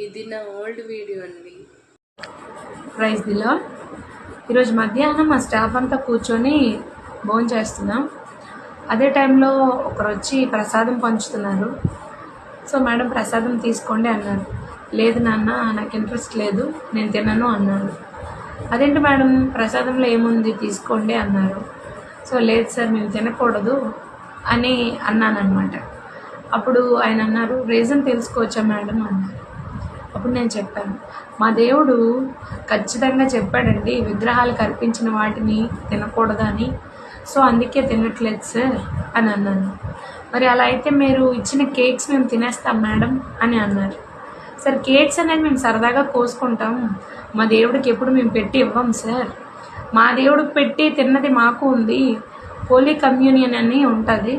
ఇది నా old video అండి. ప్రైజ్ దిలో ఈరోజు మధ్యాహ్నం మా స్టాఫ్ అంతా కూర్చొని భోజనం చేస్తున్నాం. అదే టైంలో ఒకరు వచ్చి ప్రసాదం పంచుతున్నారు. సో మేడం ప్రసాదం తీసుకోండి అన్నారు. లేదు నాన్న నాకు ఇంట్రెస్ట్ లేదు నేను తినను అన్నాను అదేంటి మేడం ప్రసాదంలో ఏముంది తీసుకోండి అన్నారు. సో లేదు సార్ మేము తినకూడదు అని అన్నానమాట అప్పుడు ఆయన అన్నారు రీజన్ తెలుసుకోవచ్చా మేడం? అన్నారు. అప్పుడు నేను చెప్పాను మా దేవుడు ఖచ్చితంగా చెప్పాడండి విగ్రహాలకు అర్పించిన వాటిని తినకూడదని సో అందుకే తినట్లేదు సార్ అని అన్నాను. మరి అలా అయితే మీరు ఇచ్చిన కేక్స్ మేము తినేస్తాం మేడం అని అన్నారు. సార్ కేక్స్ అనేది మేము సరదాగా కోసుకుంటాం. మా దేవుడికి ఎప్పుడు మేము పెట్టి ఇవ్వం సార్. మా దేవుడికి పెట్టి తిన్నది మాకు ఉంది. హోలీ కమ్యూనియన్ అని ఉంటుంది.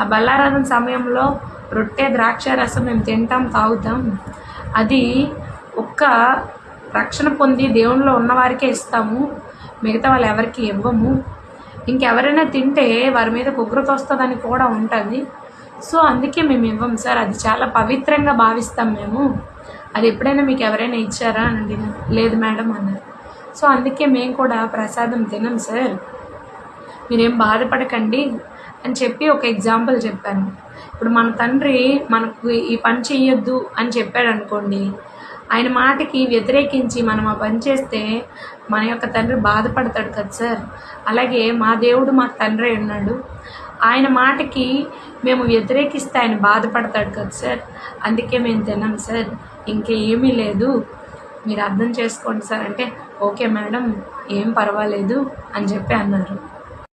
ఆ బల్లారాధన సమయంలో రొట్టె ద్రాక్ష రసం మేము తింటాం తాగుతాం. అది ఒక్క రక్షణ పొంది దేవునిలో ఉన్నవారికే ఇస్తాము. మిగతా వాళ్ళు ఎవరికి ఇవ్వము. ఇంకెవరైనా తింటే వారి మీద ఉగ్రత వస్తుందని కూడా ఉంటుంది. సో అందుకే మేము ఇవ్వం సార్. అది చాలా పవిత్రంగా భావిస్తాం మేము. అది ఎప్పుడైనా మీకు ఎవరైనా ఇచ్చారా అని లేదు మేడం అన్నారు. సో అందుకే మేము కూడా ప్రసాదం తినం సార్. మీరేం బాధపడకండి. అని చెప్పి ఒక ఎగ్జాంపుల్ చెప్పాను. ఇప్పుడు మన తండ్రి మనకు ఈ పని చెయ్యొద్దు అని చెప్పాడు అనుకోండి ఆయన మాటకి వ్యతిరేకించి మనం ఆ పని చేస్తే మన యొక్క తండ్రి బాధపడతాడు కదా సార్. అలాగే మా దేవుడు మా తండ్రి ఉన్నాడు. ఆయన మాటకి మేము వ్యతిరేకిస్తే ఆయన బాధపడతాడు కదా సార్. అందుకే మేము తినాం సార్. ఇంకేమీ లేదు. మీరు అర్థం చేసుకోండి సార్. అంటే ఓకే మేడం ఏం పర్వాలేదు అని చెప్పి అన్నారు.